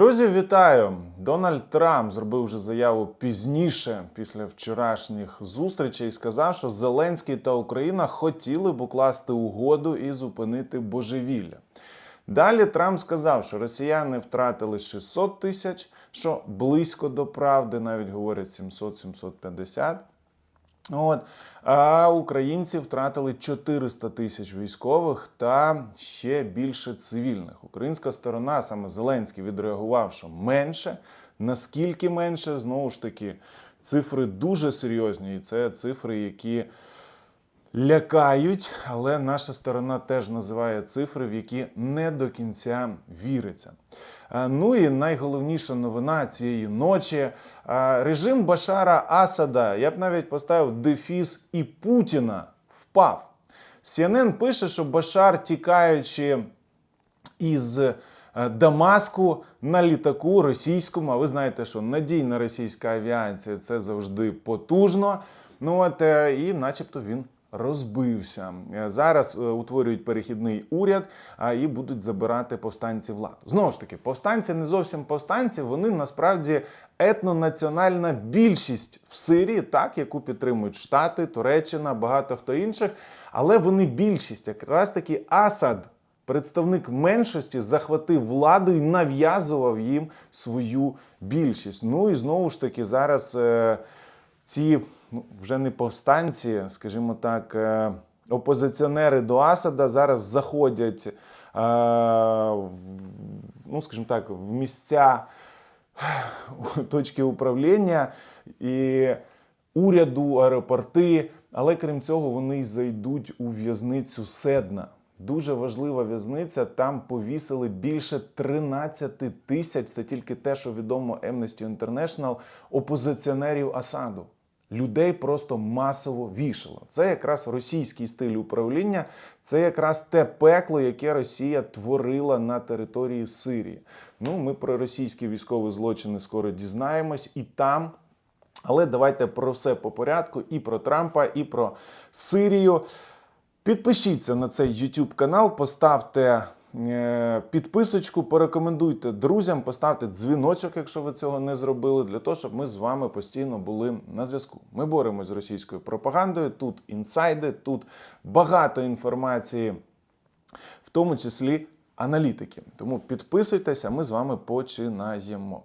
Друзі, вітаю! Дональд Трамп зробив вже заяву пізніше після вчорашніх зустрічей і сказав, що Зеленський та Україна хотіли б укласти угоду і зупинити божевілля. Далі Трамп сказав, що росіяни втратили 600 тисяч, що близько до правди, навіть говорять 700-750. От. А українці втратили 400 тисяч військових та ще більше цивільних. Українська сторона, саме Зеленський, відреагував, що менше. Наскільки менше, знову ж таки, цифри дуже серйозні, і це цифри, які лякають, але наша сторона теж називає цифри, в які не до кінця віриться. А, Ну і найголовніша новина цієї ночі. Режим Башара Асада, я б навіть поставив дефіс і Путіна впав. CNN пише, що Башар, тікаючи із е, Дамаску на літаку російському. А ви знаєте, що надійна російська авіація це завжди потужно. Ну от е, і, начебто, він. Розбився Е, зараз е, утворюють перехідний уряд, а і будуть забирати повстанці владу. Знову ж таки, повстанці не зовсім повстанці. Вони насправді етнонаціональна більшість в Сирії, так яку підтримують Штати, Туреччина, багато хто інших. Але вони більшість, якраз таки Асад представник меншості захватив владу і нав'язував їм свою більшість. Ну і знову ж таки, зараз е, ці ну, вже не повстанці, скажімо так, е, опозиціонери до Асада зараз заходять, е, ну, скажімо так, в місця точки управління і уряду, аеропорти. Але крім цього, вони й зайдуть у в'язницю Седна. Дуже важлива в'язниця. Там повісили більше 13 тисяч. Це тільки те, що відомо Amnesty International, опозиціонерів Асаду. Людей просто масово вішало. Це якраз російський стиль управління, це якраз те пекло, яке Росія творила на території Сирії. Ну, ми про російські військові злочини скоро дізнаємось, і там. Але давайте про все по порядку: і про Трампа, і про Сирію. Підпишіться на цей YouTube канал, поставте підписочку, порекомендуйте друзям, поставте дзвіночок, якщо ви цього не зробили, для того, щоб ми з вами постійно були на зв'язку. Ми боремось з російською пропагандою. Тут інсайди, тут багато інформації, в тому числі аналітики. Тому підписуйтесь, а ми з вами починаємо.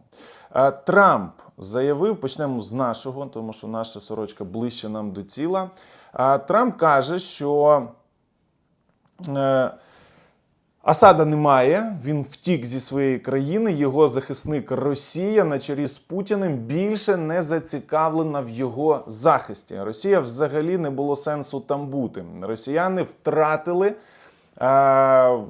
Е, Трамп заявив, почнемо з нашого, тому що наша сорочка ближче нам до тіла. Е, Трамп каже, що е, Асада немає, він втік зі своєї країни. Його захисник Росія на чолі з Путіним більше не зацікавлена в його захисті. Росія взагалі не було сенсу там бути. Росіяни втратили е, в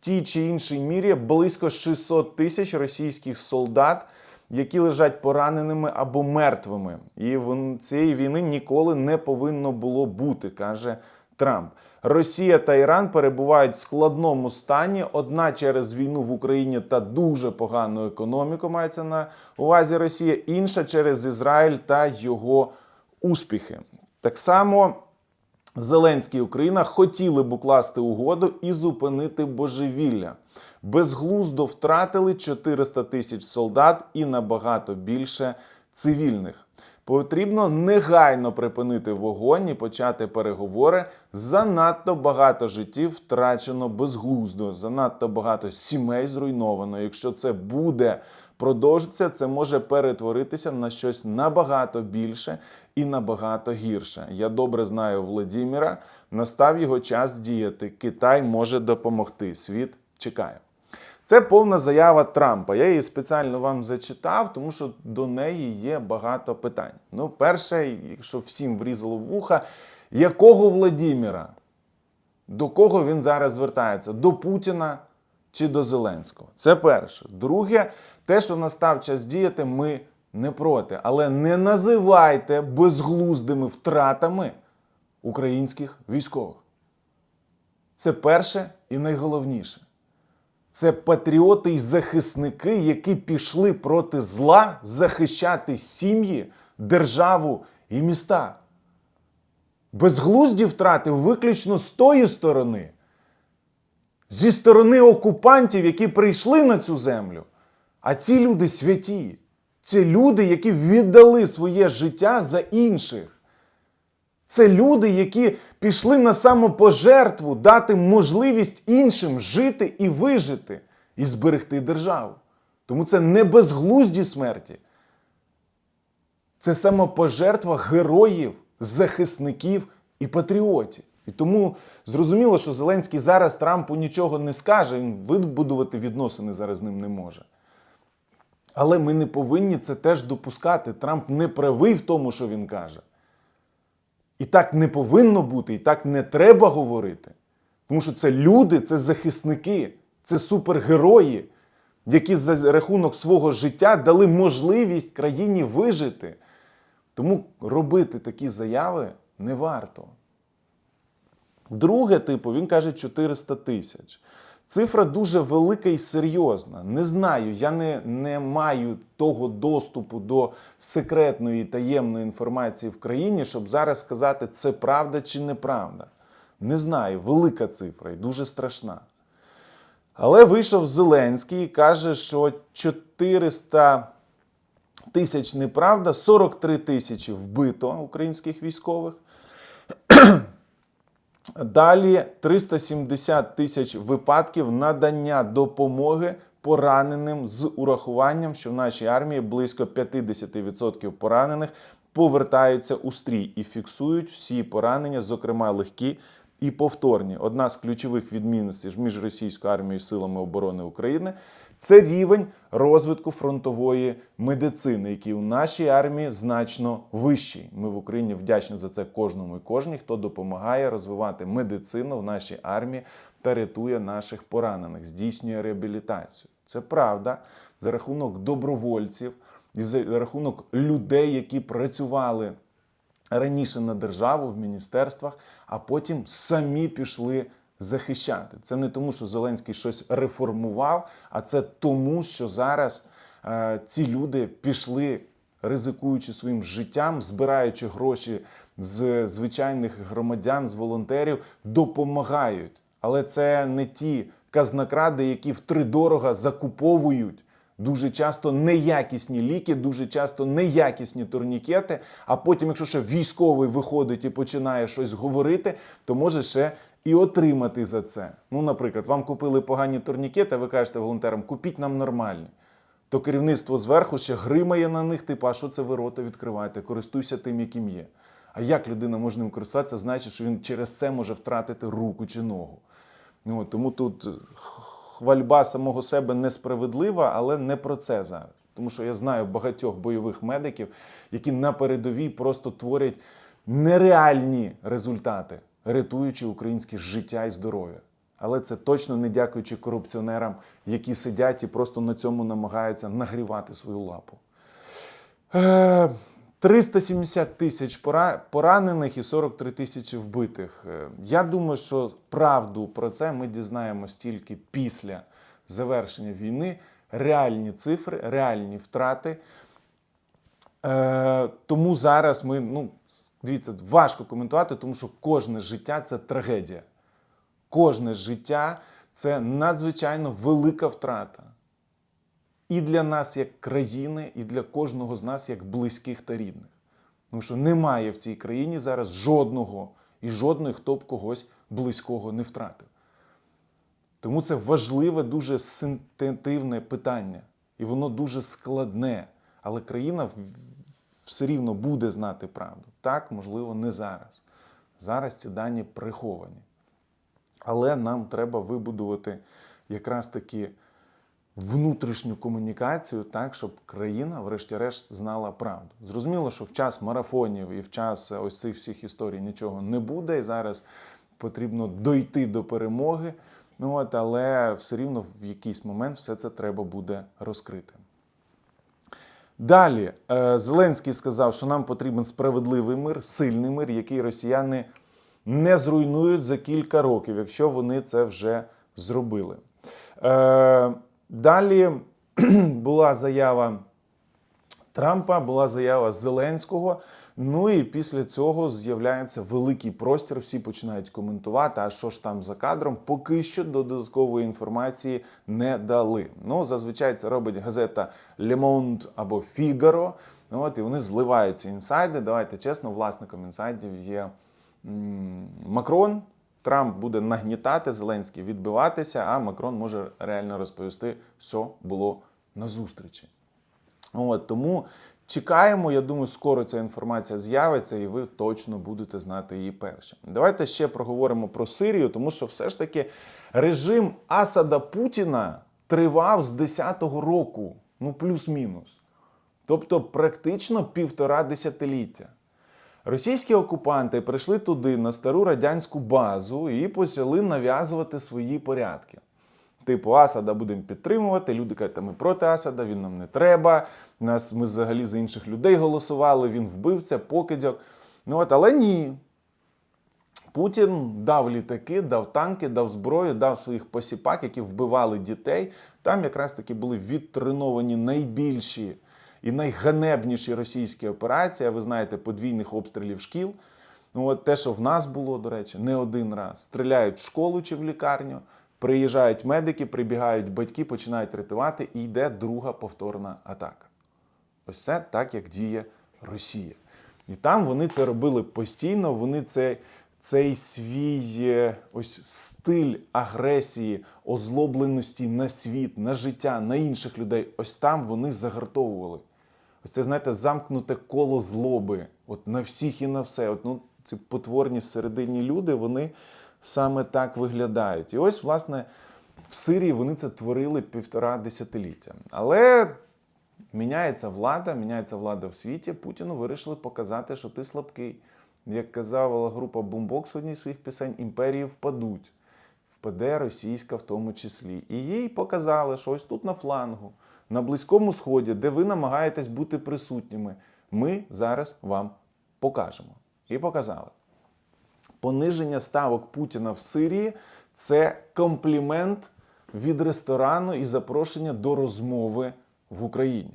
тій чи іншій мірі близько 600 тисяч російських солдат. Які лежать пораненими або мертвими, і вон- цієї війни ніколи не повинно було бути, каже Трамп. Росія та Іран перебувають в складному стані. Одна через війну в Україні та дуже погану економіку мається на увазі Росія, інша через Ізраїль та його успіхи. Так само Зеленський і Україна хотіли б укласти угоду і зупинити божевілля. Безглуздо втратили 400 тисяч солдат і набагато більше цивільних. Потрібно негайно припинити вогонь і почати переговори. Занадто багато життів втрачено безглуздо, занадто багато сімей зруйновано. Якщо це буде продовжитися, це може перетворитися на щось набагато більше і набагато гірше. Я добре знаю Владіміра. Настав його час діяти. Китай може допомогти. Світ чекає. Це повна заява Трампа. Я її спеціально вам зачитав, тому що до неї є багато питань. Ну, перше, якщо всім врізало в вуха, якого Владіміра? До кого він зараз звертається? До Путіна чи до Зеленського? Це перше. Друге, те, що настав час діяти, ми не проти. Але не називайте безглуздими втратами українських військових. Це перше і найголовніше. Це патріоти і захисники, які пішли проти зла захищати сім'ї, державу і міста. Безглузді втрати виключно з тої сторони, зі сторони окупантів, які прийшли на цю землю, А ці люди святі. Це люди, які віддали своє життя за інших. Це люди, які пішли на самопожертву дати можливість іншим жити і вижити, і зберегти державу. Тому це не безглузді смерті. Це самопожертва героїв, захисників і патріотів. І тому зрозуміло, що Зеленський зараз Трампу нічого не скаже, він вибудувати відносини зараз з ним не може. Але ми не повинні це теж допускати. Трамп не правий в тому, що він каже. І так не повинно бути, і так не треба говорити. Тому що це люди, це захисники, це супергерої, які за рахунок свого життя дали можливість країні вижити. Тому робити такі заяви не варто. Друге, типу, він каже 400 тисяч. Цифра дуже велика і серйозна. Не знаю, я не, не маю того доступу до секретної таємної інформації в країні, щоб зараз сказати, це правда чи неправда. Не знаю, велика цифра і дуже страшна. Але вийшов Зеленський і каже, що 400 тисяч неправда, 43 тисячі вбито українських військових. Далі 370 тисяч випадків надання допомоги пораненим з урахуванням, що в нашій армії близько 50% поранених повертаються у стрій і фіксують всі поранення, зокрема легкі і повторні. Одна з ключових відмінностей між російською армією і силами оборони України це рівень розвитку фронтової медицини, який у нашій армії значно вищий. Ми в Україні вдячні за це кожному і кожній, хто допомагає розвивати медицину в нашій армії та рятує наших поранених, здійснює реабілітацію. Це правда за рахунок добровольців і за рахунок людей, які працювали раніше на державу в міністерствах, а потім самі пішли захищати. Це не тому, що Зеленський щось реформував, а це тому, що зараз е, ці люди пішли, ризикуючи своїм життям, збираючи гроші з звичайних громадян, з волонтерів, допомагають. Але це не ті казнокради, які втридорога закуповують. Дуже часто неякісні ліки, дуже часто неякісні турнікети. А потім, якщо ще військовий виходить і починає щось говорити, то може ще і отримати за це. Ну, наприклад, вам купили погані турнікети, а ви кажете волонтерам, купіть нам нормальні. То керівництво зверху ще гримає на них, типу, а що це ви рота відкриваєте? Користуйся тим, яким є. А як людина може ним користуватися, значить, що він через це може втратити руку чи ногу. Ну, тому тут хвальба самого себе несправедлива, але не про це зараз. Тому що я знаю багатьох бойових медиків, які на передовій просто творять нереальні результати, рятуючи українське життя і здоров'я. Але це точно не дякуючи корупціонерам, які сидять і просто на цьому намагаються нагрівати свою лапу. Е, 370 тисяч поранених і 43 тисячі вбитих. Е, Я думаю, що правду про це ми дізнаємось тільки після завершення війни. Реальні цифри, реальні втрати. Е, тому зараз ми, ну, дивіться, важко коментувати, тому що кожне життя це трагедія. Кожне життя це надзвичайно велика втрата. І для нас як країни, і для кожного з нас як близьких та рідних. Тому що немає в цій країні зараз жодного і жодної, хто б когось близького не втратив. Тому це важливе, дуже сентитивне питання. І воно дуже складне. Але країна все рівно буде знати правду. Так, можливо, не зараз. Зараз ці дані приховані. Але нам треба вибудувати якраз таки внутрішню комунікацію, так, щоб країна, врешті-решт, знала правду. Зрозуміло, що в час марафонів і в час ось цих всіх історій нічого не буде. І зараз потрібно дойти до перемоги. Ну, от, але все рівно в якийсь момент все це треба буде розкрити. Далі е, Зеленський сказав, що нам потрібен справедливий мир, сильний мир, який росіяни не зруйнують за кілька років, якщо вони це вже зробили. Е, Далі була заява Трампа, була заява Зеленського, Ну і після цього з'являється великий простір. Всі починають коментувати, а що ж там за кадром. Поки що додаткової інформації не дали. Ну, зазвичай це робить газета Monde або. Ну, От, і вони зливають ці інсайди. Давайте чесно, власником інсайдів є Макрон. Трамп буде нагнітати, Зеленський відбиватися, а Макрон може реально розповісти, що було на зустрічі. От, тому чекаємо. Я думаю, скоро ця інформація з'явиться, і ви точно будете знати її перші. Давайте ще проговоримо про Сирію, тому що все ж таки режим Асада Путіна тривав з 10-го року, ну плюс-мінус. Тобто практично півтора десятиліття. Російські окупанти прийшли туди на стару радянську базу і почали нав'язувати свої порядки. Типу, Асада будемо підтримувати. Люди кажуть, ми проти Асада, він нам не треба. Нас ми взагалі за інших людей голосували, він вбивця, покидьок. Ну от, але ні. Путін дав літаки, дав танки, дав зброю, дав своїх посіпак, які вбивали дітей. Там якраз таки були відтреновані найбільші і найганебніші російські операції. Ви знаєте, подвійних обстрілів шкіл. Ну, от те, що в нас було, до речі, не один раз. Стріляють в школу чи в лікарню, приїжджають медики, прибігають батьки, починають рятувати, і йде друга повторна атака. Ось це так, як діє Росія. І там вони це робили постійно. Вони це, цей свій е, ось стиль агресії, озлобленості на світ, на життя, на інших людей. Ось там вони загартовували. Ось це, знаєте, замкнуте коло злоби. От на всіх і на все. От, ну, ці потворні серединні люди, вони саме так виглядають. І ось, власне, в Сирії вони це творили півтора десятиліття. Але міняється влада, міняється влада в світі. Путіну вирішили показати, що ти слабкий. Як казала група Бумбокс в одній з своїх пісень, імперії впадуть. Впаде російська в тому числі. І їй показали, що ось тут на флангу, на Близькому Сході, де ви намагаєтесь бути присутніми, ми зараз вам покажемо. І показали. Пониження ставок Путіна в Сирії це комплімент від ресторану і запрошення до розмови в Україні.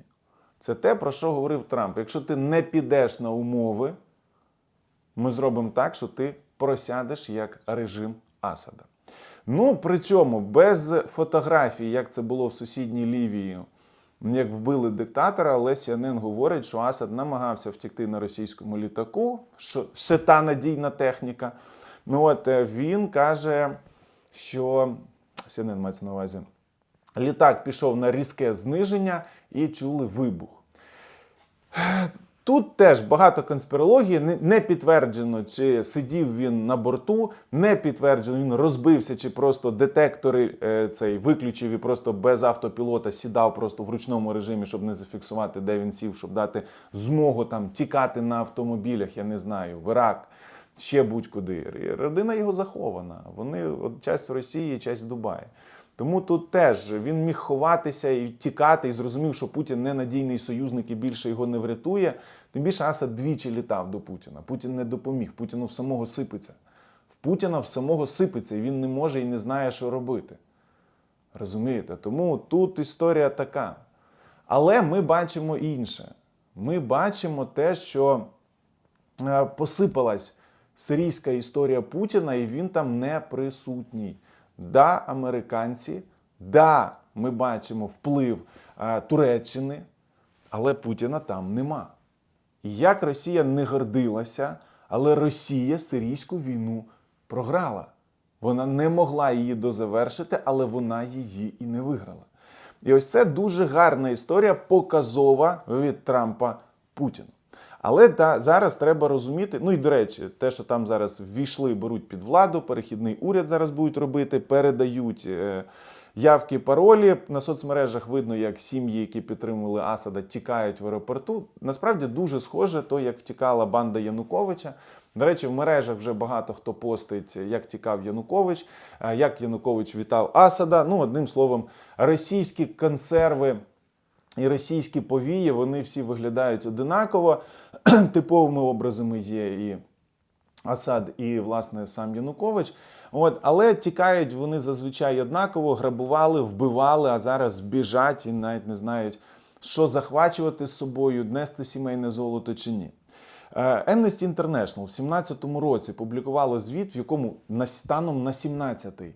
Це те, про що говорив Трамп. Якщо ти не підеш на умови, ми зробимо так, що ти просядеш як режим Асада. Ну, при цьому без фотографій, як це було в сусідній Лівії, як вбили диктатора, але CNN говорить, що Асад намагався втікти на російському літаку, що ще та надійна техніка. Ну от е, він каже, що сянин мається на увазі. Літак пішов на різке зниження і чули вибух. Тут теж багато конспірології, не- підтверджено, чи сидів він на борту, не підтверджено, він розбився, чи просто детектори е, цей виключив і просто без автопілота сідав просто в ручному режимі, щоб не зафіксувати, де він сів, щоб дати змогу там тікати на автомобілях, я не знаю, в Ірак, ще будь-куди. Родина його захована. Вони от, часть в Росії, часть в Дубаї. Тому тут теж він міг ховатися і тікати, і зрозумів, що Путін ненадійний союзник і більше його не врятує. Тим більше Асад двічі літав до Путіна. Путін не допоміг. Путіну в самого сипеться. В Путіна в самого сипеться, і він не може і не знає, що робити. Розумієте? Тому тут історія така. Але ми бачимо інше. Ми бачимо те, що е, посипалась сирійська історія Путіна, і він там не присутній. Да, американці, да, ми бачимо вплив е, Туреччини, але Путіна там нема. Як Росія не гордилася, але Росія сирійську війну програла. Вона не могла її дозавершити, але вона її і не виграла. І ось це дуже гарна історія, показова від Трампа Путіну. Але да, зараз треба розуміти. Ну і до речі, те, що там зараз ввійшли, беруть під владу, перехідний уряд зараз будуть робити, передають е, явки, паролі. На соцмережах видно, як сім'ї, які підтримували Асада, тікають в аеропорту. Насправді дуже схоже, то як втікала банда Януковича. До речі, в мережах вже багато хто постить, як тікав Янукович, е, як Янукович вітав Асада. Ну, одним словом, російські консерви і російські повії, вони всі виглядають одинаково. Типовими образами є і Асад, і, власне, сам Янукович. От, але тікають вони зазвичай однаково, грабували, вбивали, а зараз біжать і навіть не знають, що захвачувати з собою, нести сімейне золото чи ні. Е, Amnesty International в 17-му році публікувало звіт, в якому станом на 17-й.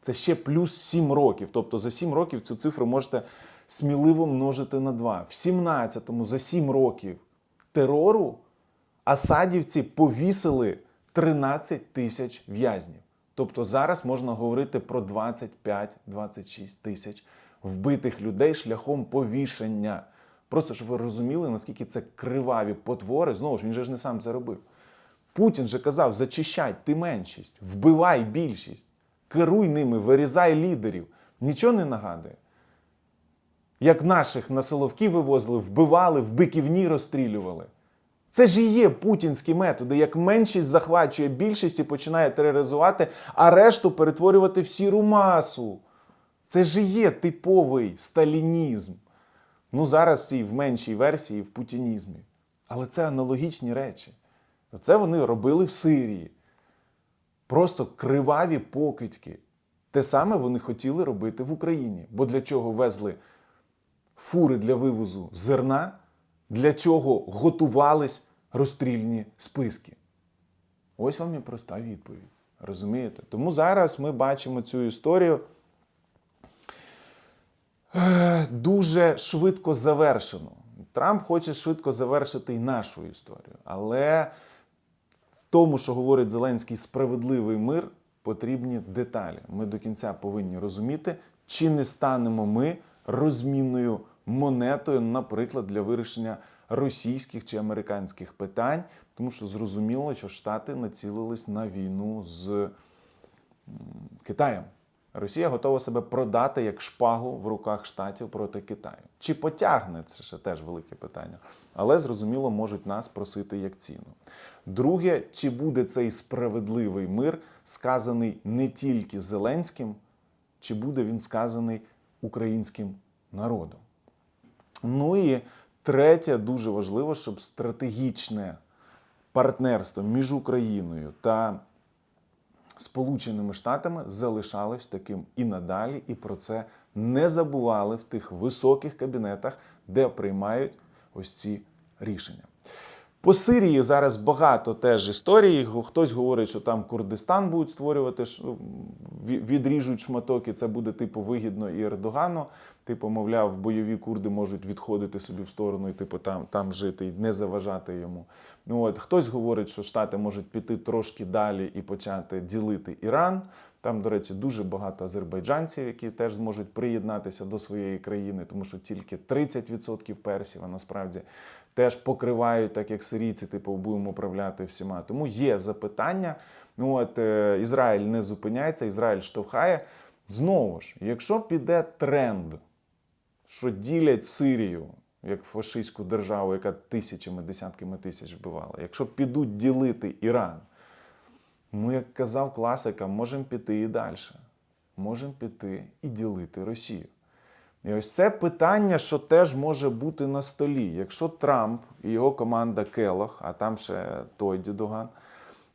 Це ще плюс 7 років. Тобто за 7 років цю цифру можете сміливо множити на 2. В 17-му за 7 років терору асадівці повісили 13 тисяч в'язнів. Тобто зараз можна говорити про 25-26 тисяч вбитих людей шляхом повішення. Просто щоб ви розуміли, наскільки це криваві потвори. Знову ж він же ж не сам це робив. Путін же казав: зачищай ти меншість, вбивай більшість, керуй ними, вирізай лідерів. Нічого не нагадує. Як наших на Соловки вивозили, вбивали, в биківні розстрілювали. Це ж і є путінські методи, як меншість захвачує більшість і починає тероризувати, а решту перетворювати в сіру масу. Це ж і є типовий сталінізм. Ну, зараз в цій в меншій версії в путінізмі. Але це аналогічні речі. Це вони робили в Сирії. Просто криваві покидьки. Те саме вони хотіли робити в Україні. Бо для чого везли фури для вивозу зерна, для чого готувались розстрільні списки? Ось вам і проста відповідь. Розумієте? Тому зараз ми бачимо цю історію е, дуже швидко завершену. Трамп хоче швидко завершити і нашу історію. Але в тому, що говорить Зеленський, справедливий мир, потрібні деталі. Ми до кінця повинні розуміти, чи не станемо ми розмінною монетою, наприклад, для вирішення російських чи американських питань, тому що зрозуміло, що Штати націлились на війну з Китаєм. Росія готова себе продати як шпагу в руках штатів проти Китаю. Чи потягне це ще теж велике питання, але зрозуміло можуть нас просити як ціну. Друге, чи буде цей справедливий мир сказаний не тільки Зеленським, чи буде він сказаний українським народом? Ну і третє, дуже важливо, щоб стратегічне партнерство між Україною та Сполученими Штатами залишалось таким і надалі, і про це не забували в тих високих кабінетах, де приймають ось ці рішення. По Сирії зараз багато теж історій. Хтось говорить, що там Курдистан будуть створювати, відріжуть шматок, і це буде типу вигідно і Ердогану. Типу, мовляв, бойові курди можуть відходити собі в сторону і типу там, там жити і не заважати йому. Ну от хтось говорить, що Штати можуть піти трошки далі і почати ділити Іран. Там, до речі, дуже багато азербайджанців, які теж зможуть приєднатися до своєї країни, тому що тільки 30% персів, а насправді теж покривають, так як сирійці, типу, будемо управляти всіма. Тому є запитання. Ну от е, Ізраїль не зупиняється, Ізраїль штовхає. Знову ж, якщо піде тренд, що ділять Сирію як фашистську державу, яка тисячами, десятками тисяч вбивала, якщо підуть ділити Іран, ну як казав класика, можемо піти і далі. Можемо піти і ділити Росію. І ось це питання, що теж може бути на столі. Якщо Трамп і його команда Келох, а там ще той дідуган,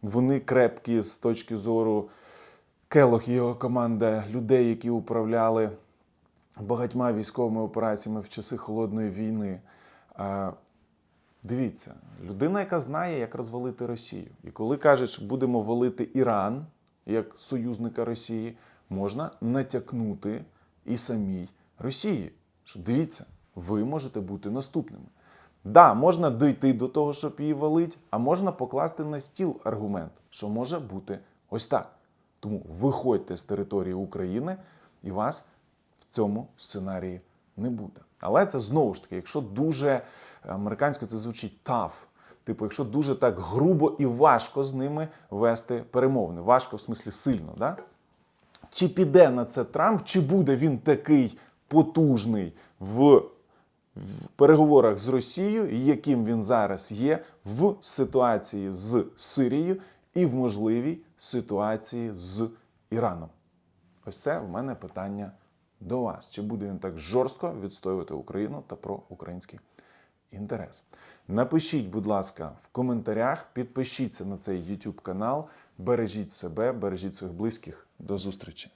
вони крепкі з точки зору Келох і його команда людей, які управляли багатьма військовими операціями в часи холодної війни. Дивіться, людина, яка знає, як розвалити Росію. І коли кажуть, що будемо валити Іран як союзника Росії, можна натякнути і самій Росії. Що дивіться, ви можете бути наступними. Да, можна дійти до того, щоб її валить, а можна покласти на стіл аргумент, що може бути ось так. Тому виходьте з території України і вас в цьому сценарії не буде. Але це знову ж таки, якщо дуже американською це звучить tough, Типу, якщо дуже так грубо і важко з ними вести перемовини. Важко в смислі сильно, да? Чи піде на це Трамп, чи буде він такий потужний в, переговорах з Росією, яким він зараз є, в ситуації з Сирією і в можливій ситуації з Іраном? Ось це в мене питання до вас. Чи буде він так жорстко відстоювати Україну та про український інтерес? Напишіть, будь ласка, в коментарях, підпишіться на цей YouTube канал, бережіть себе, бережіть своїх близьких. До зустрічі!